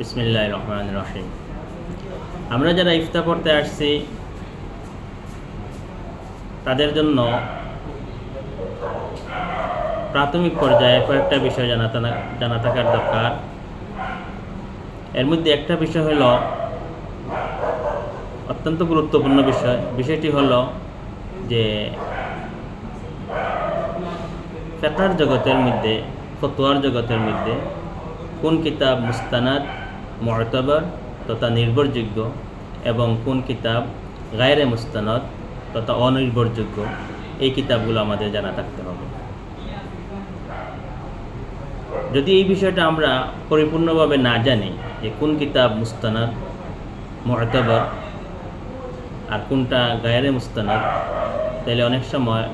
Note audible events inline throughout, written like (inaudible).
বিসমিল্লাহ রহমান রহিম আমরা যারা ইফতা পড়তে আসছি, তাদের জন্য প্রাথমিক পর্যায়ে কয়েকটা বিষয় জানা জানা থাকার দরকার। এর মধ্যে একটা বিষয় হলো, অত্যন্ত গুরুত্বপূর্ণ বিষয়। বিষয়টি হলো যে ফেকার জগতের মধ্যে, ফতোয়ার জগতের মধ্যে কোন কিতাব মুস্তানাদ মর্তবর তথা নির্ভরযোগ্য এবং কোন কিতাব গায়রে মুস্তানাদ তথা অনির্ভরযোগ্য, এই কিতাবগুলো আমাদের জানা থাকতে হবে। যদি এই বিষয়টা আমরা পরিপূর্ণভাবে না জানি যে কোন কিতাব মুস্তানাদ মর্তবর আর কোনটা গায়রে মুস্তানাদ, তাহলে অনেক সময়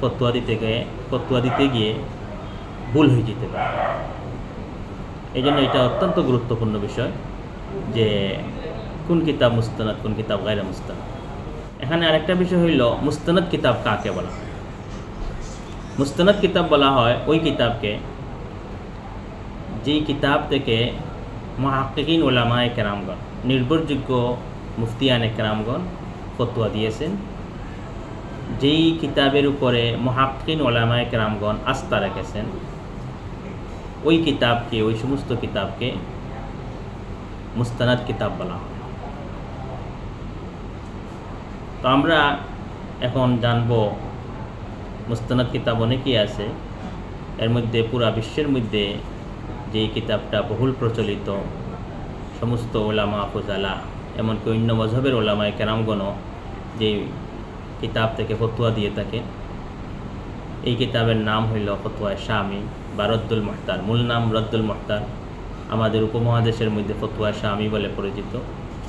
ফতুয়া দিতে গিয়ে ফতুয়া দিতে গিয়ে ভুল হয়ে যেতে পারে। এই জন্য এটা অত্যন্ত গুরুত্বপূর্ণ বিষয় যে কোন কিতাব মুস্তানাদ, কোন কিতাব গায়রে মুস্তানাদ। এখানে আরেকটা বিষয় হইল, মুস্তানাদ কিতাব কাকে বলা হয়? মুস্তানাদ কিতাব বলা হয় ওই কিতাবকে যেই কিতাব থেকে মহাকিন ওলামায় কেরামগণ, নির্ভরযোগ্য মুফতিয়ানে কেরামগণ ফতুয়া দিয়েছেন। যেই কিতাবের উপরে মহাকিন ওলামায় কেরামগণ আস্থা রেখেছেন ওই কিতাবকে, ওই সমস্ত কিতাবকে মুস্তানাদ কিতাব বলা হয়। তো আমরা এখন জানব, মুস্তানাদ কিতাব অনেকই আছে, এর মধ্যে, পুরা বিশ্বের মধ্যে যে কিতাবটা বহুল প্রচলিত, সমস্ত ওলামা, ফুজালা, এমনকি অন্য মজহবের ওলামায় কেরামগণও যে কিতাব থেকে ফতুয়া দিয়ে থাকে এই কিতাবের নাম হইল ফতুয়া শামি। বা রদ্দুল মহতার, মূল নাম রদ্দুল মহতার। আমাদের উপমহাদেশের মধ্যে ফতুয়া শামি বলে পরিচিত।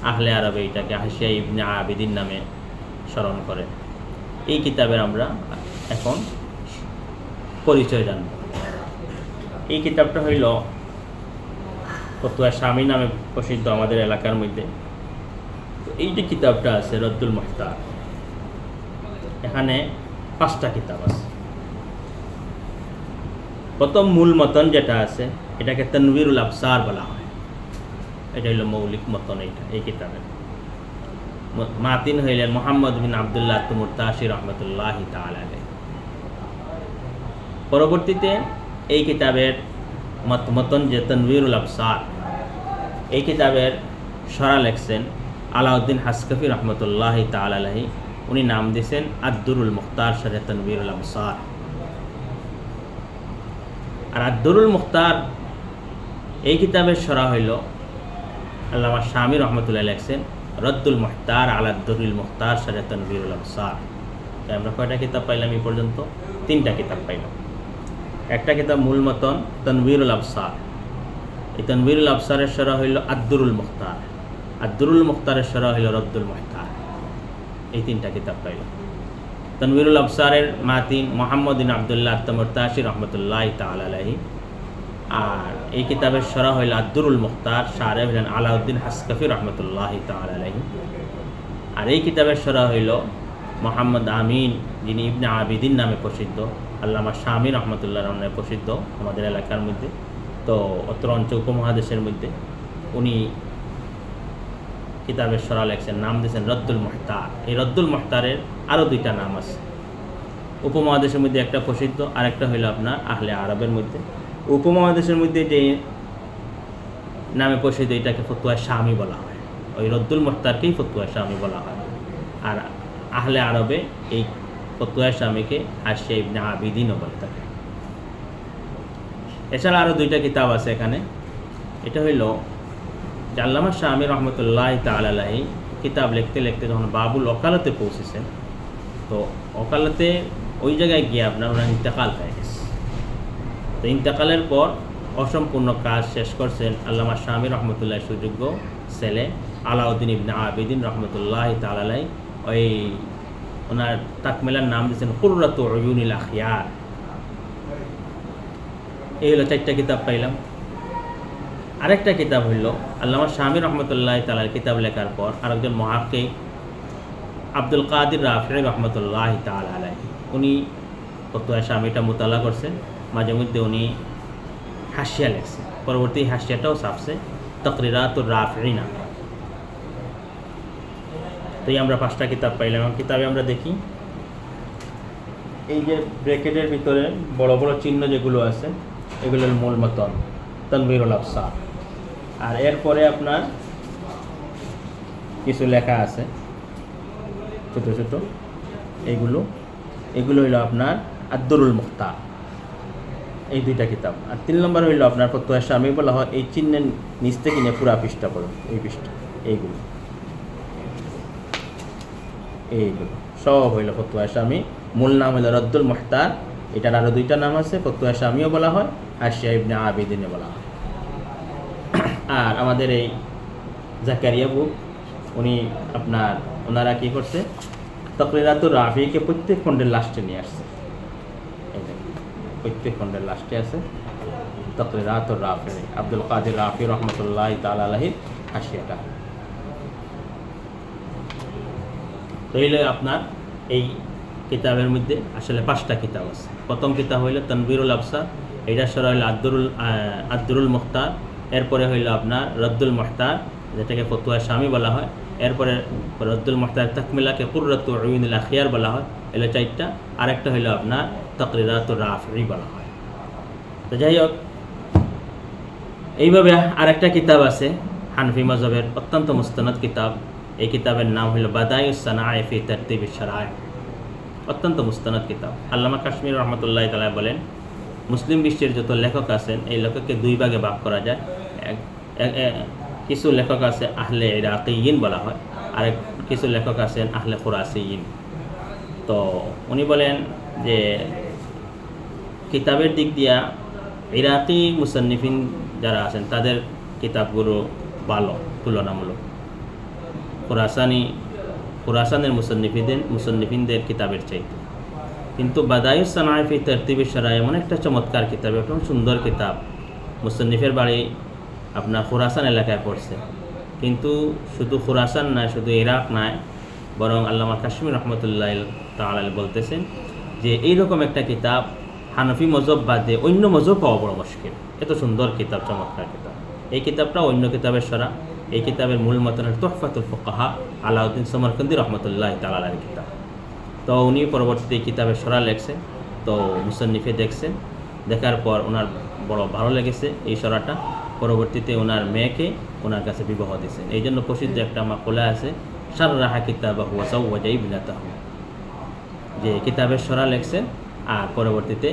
আহলে আরবে এটাকে হাসিয়া ইবনে আবিদিন নামে স্মরণ করে। এই কিতাবের আমরা এখন পরিচয় জানব। এই কিতাবটা হইল ফতুয়া স্বামী নামে প্রসিদ্ধ আমাদের এলাকার মধ্যে। এই যে কিতাবটা আছে রদ্দুল মহতার, এখানে পাঁচটা কিতাব আছে। প্রথম মূল মতন যেটা আছে, এটাকে তনবিরুল আফসার বলা হয়। এটা হইল মৌলিক মতন এইটা, এই কিতাবের মাতিন হইলেন মোহাম্মদ বিন আবদুল্লাহ তুমুর তাসির রহমতুল্লাহ পরবর্তীতে এই কিতাবের মত মতন যে তনবিরুল আফসার এই কিতাবের সরা লেখছেন আলাউদ্দিন হাসকফি রহমতুল্লাহ তালাহি উনি নাম দিয়েছেন আব্দুরুল মুখতার সরে তনবিরুল আফসার আর আব্দুরুল মুখতার এই কিতাবের সরা হইল আল্লামা স্বামী রহমতুল্লাহ লেখছেন, রদ্দুল মুখতার আলাদ্দুরুল মুখতার সরে তনবিরুল আফসার তাই আমরা কয়টা কিতাব পাইলাম এই পর্যন্ত? তিনটা কিতাব পাইলাম। একটা কিতাব মূল মতন, তনবিরুল আফসার এই তনবিরুল আফসারের সরা হইল আব্দুরুল মুখতার। আব্দুরুল মুখতারের সরা হইল রদ্দুল মুখতার। এই তিনটা কিতাব পাইল তনবিরুল আফসারের মাতিন মোহাম্মদ বিন আবদুল্লাহ তমর তাসির রহমতুল্লাহ তালাহি আর এই কিতাবের সরা হইল আব্দুরুল মুখতার সারে হইলেন আলাউদ্দিন হাসকফি রহমতুল্লাহ তালাহি আর এই কিতাবের সরা হইল মোহাম্মদ আমিন, যিনি ইবনে আবিদিন নামে প্রসিদ্ধ, আল্লামা শামী রহমতুল্লাহ নামে প্রসিদ্ধ আমাদের এলাকার মধ্যে, তো অত্র অঞ্চল উপমহাদেশের মধ্যে। উনি কিতাবের সরা লেখছেন, নাম দিয়েছেন রদ্দুল মহতার এই রদ্দুল মহতারের আরও দুইটা নাম আছে। উপমহাদেশের মধ্যে একটা প্রসিদ্ধ আর একটা হইল আপনার আহলে আরবের মধ্যে। উপমহাদেশের মধ্যে যে নামে প্রসিদ্ধ, এটাকে ফতুয়া শামি বলা হয়। ওই রদ্দুল মহতারকেই ফতুয়া শামি বলা হয়। আর আহলে আরবে এই ফতুয়া স্বামীকে হাসিয়া ইবনে আবিদিনও বলে থাকে। এছাড়া আরও দুইটা কিতাব আছে এখানে। এটা হইল জাল্লামা স্বামী রহমতুল্লাহ তালাহি কিতাব লিখতে লিখতে যখন বাবুল ওকালতে পৌঁছেছেন তো অকালতে ওই জায়গায় গিয়ে আপনার ওনার ইন্তেকাল হয়ে গেছে। তো ইন্তেকালের পর অসম্পূর্ণ কাজ শেষ করছেন আল্লামা স্বামী রহমতুল্লাহ সুযোগ্য ছেলে আলাউদ্দিন ইবনে আবিদিন রহমতুল্লাহ তালাই ওই ওনার তাকমেলার নাম দিয়েছেন কুর্রাত অয়ুনিল আখিয়ার। এই হলো চারটা কিতাব পাইলাম। আরেকটা কিতাব হইল আল্লামা স্বামী রহমতুল্লাহ তালার কিতাব লেখার পর আরেকজন মহাকিক আব্দুল কাদির রাফি রহমতুল্লাহ তাল আলাই উনি ফতুয়া স্বামীটা মোতালা করছেন মাঝে মধ্যে উনি হাসিয়া লেখছেন পরবর্তী হাসিয়াটাও ছাপছে। তকরিরাতুর রাফিনা তো এই আমরা পাঁচটা কিতাব পাইলাম। কিতাবে আমরা দেখি। এই যে ব্রেকেটের ভিতরে বড় বড় চিহ্ন যেগুলো আছে, এগুলোর মূল মতন। তনবিরুল আফসার আর এরপরে আপনার কিছু লেখা আছে। ছোট ছোট। এইগুলো এগুলো হইল আপনার আব্দুরুল মুক্তা এই দুইটা কিতাব। আর তিন নম্বর হইল আপনার ফতুয়া স্বামী বলা হয়, এই চিহ্নের নিচ থেকে নিয়ে পুরা পৃষ্ঠা পড়ো, এই পৃষ্ঠা, এইগুলো। এইগুলো, সব হইল ফতুয়া স্বামী মূল নাম হইল রদ্দুল মুখতার এটার আরও দুইটা নাম আছে, ফতুয়া স্বামীও বলা হয়, আর ইবনে আবিদিনে বলা হয়। আর আমাদের এই জাকারিয়া বুক, উনি আপনার ওনারা কি করছে? তকরিরাতুর রাফিকে প্রত্যেক খণ্ডের লাস্টে নিয়ে আসছে। প্রত্যেক খণ্ডের লাস্টে আছে। তকরিরাতুর রাফি, আব্দুল কাদের রাফি রহমতুল্লাহ তালাহি হাসিয়াটা তো আপনার এই কিতাবের মধ্যে আসলে পাঁচটা কিতাব আছে। প্রথম কিতাব হইল তনবিরুল আফসার এইটা সরা হইল আব্দুল আব্দুরুল মুখতার। এরপরে হইল আপনার রদ্দুল মুখতার যেটাকে ফতুয়া স্বামী বলা হয়। এরপরে রদ্দুল মুখতার তাকমিলাকে কুর্রত উইনুল আখিয়ার বলা হয়। এগুলো চারটা। আরেকটা হইল আপনার তকরিরাতুর রাফি বলা হয়। তো যাই হোক, এইভাবে আরেকটা কিতাব আছে, হানফি মজবের অত্যন্ত মুস্তানাদ কিতাব। এই কিতাবের নাম হলো বাদায়ুসানায় ফি তরতিবি শরায় অত্যন্ত মুস্তানাদ কিতাব। আল্লামা কাশ্মীর রহমতুল্লাহ তালা বলেন, মুসলিম বিশ্বের যত লেখক আছেন, এই লেখককে দুই ভাগে ভাগ করা যায়। কিছু লেখক আছে আহলে ইরাকিয়িন বলা হয় আর কিছু লেখক আছেন আহলে খুরাসিয়িন। তো উনি বলেন যে কিতাবের দিক দিয়া ইরাকি মুসান্নিফিন যারা আছেন, তাদের কিতাবগুলো ভালো, তুলনামূলক। খুরাসানি, খুরাসানের মুসন্নিফিদের, মুসন্নিফিনদের কিতাবের চাইতে। কিন্তু বাদায়ুস সানাইফি তরতিবি এমন একটা চমৎকার কিতাব একটা সুন্দর কিতাব। মুসন্নিফের বাড়ি আপনার খুরাসান এলাকায় পড়ছে। কিন্তু শুধু খুরাসান নয়, শুধু ইরাক নয়, বরং আল্লামা কাশ্মীর রহমতুল্লাহ তাল বলতেছেন যে এইরকম একটা কিতাব হানফি মজব বাদে অন্য মজব পাওয়া বড় মুশকিল। এত সুন্দর কিতাব, চমৎকার কিতাব। এই কিতাবটা অন্য কিতাবের সরা। এই কিতাবের মূল মতনের তোহফাতুল ফকাহা আলাউদ্দিন সমরকন্দি রহমতুল্লাহ তালার কিতাব। তো উনি পরবর্তীতে এই কিতাবের সরা লেখছেন, তো মুসন্নিফে দেখছেন। দেখার পর ওনার বড় ভালো লেগেছে এই সরাটা। পরবর্তীতে ওনার মেয়েকে ওনার কাছে বিবাহ দিয়েছেন। এই জন্য প্রসিদ্ধ একটা মাকুলা আছে সার রাহা কিতাব ওয়াজাই বিলাতা যে কিতাবের সরা লেখছেন আর পরবর্তীতে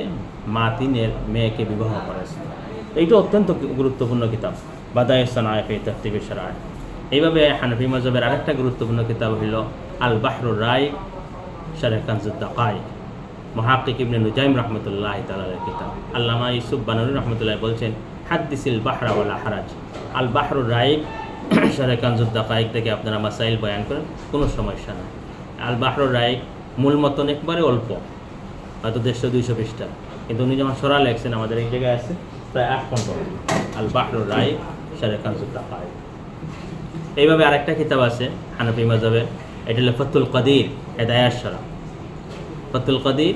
মা তিনের মেয়েকে বিবাহ করেছেন। এইটা অত্যন্ত গুরুত্বপূর্ণ কিতাব। বাদায় সানায়ফে তফতিবি সরায় এইভাবে হানফি মজবের আরেকটা গুরুত্বপূর্ণ কিতাব হইল আল বাহরুর রায় শারেখ কানজুদ্দাকাই মহাকিক ইবনে নুজাইম রহমতুল্লাহ তালের কিতাব। আল্লামা ইউসুফ বানুরি রহমতুল্লাহ বলছেন হাদ্দিসিল বাহরা ওয়ালা হারাজ। আল বাহরুর রাইক শারে (clears throat) কানজুদ্দাকাইক থেকে আপনারা মাসাইল বয়ান করেন, কোনো সমস্যা নেই। আল বাহরুর রাইক মূল মতন একবারে অল্প, হয়তো দেড়শো, দুইশো পৃষ্ঠা। কিন্তু উনি যেমন সরা লেখছেন, আমাদের এই জায়গায় আছে, প্রায় আট খন্ড আল বাহরুর রাইক শারে কানজুদ্দাকাইক এইভাবে আরেকটা কিতাব আছে, হানফি মজাবের এটা হলো ফতুল কদির হেদায়ার সরা। ফতুল কদির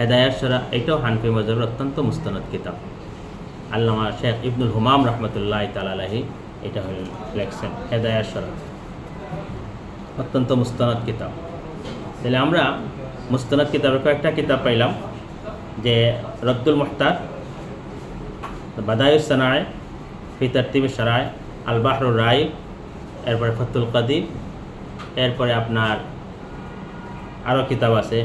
হেদায়ার সরা, এটাও হানফি মজাবের অত্যন্ত মুস্তানদ কিতাব। আল্লামা শেখ ইবনুল হুমাম রহমতুল্লাহ তালাহি এটা হল লেখছেন হেদায়ার সরা অত্যন্ত মুস্তানদ কিতাব। তাহলে আমরা মুস্তানদ কিতাবের কয়েকটা কিতাব পাইলাম, যে রদ্দুল মুহতার বাদায়ুস সানায় ফি তরতিব সারায় আল বাহরুর রায়, এরপরে ফতুল কাদির, এরপরে আপনার আরও কিতাব আছে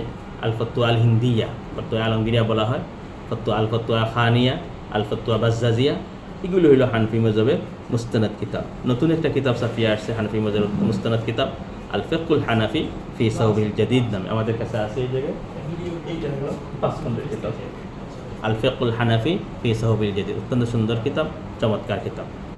আল ফতু আল হিন্দিয়া ফতুয়া আলমগিরিয়া বলা হয় ফতু আল ফতুয়া খানিয়া আল আবাস জাজিয়া এগুলো হইল হানফি মজবের মুস্তানাদ কিতাব। নতুন একটা কিতাব সাফিয়া আসছে, হানফি মজবের মুস্তানাদ কিতাব আল ফেকুল হানাফি ফি সাউবিল জাদিদ নামে। আমাদের কাছে আছে এই জায়গায়। পাঁচ কিতাব। আল ফেকুল হানাফি ফি সাহবিল জাদিদ। অত্যন্ত সুন্দর কিতাব, চমৎকার কিতাব।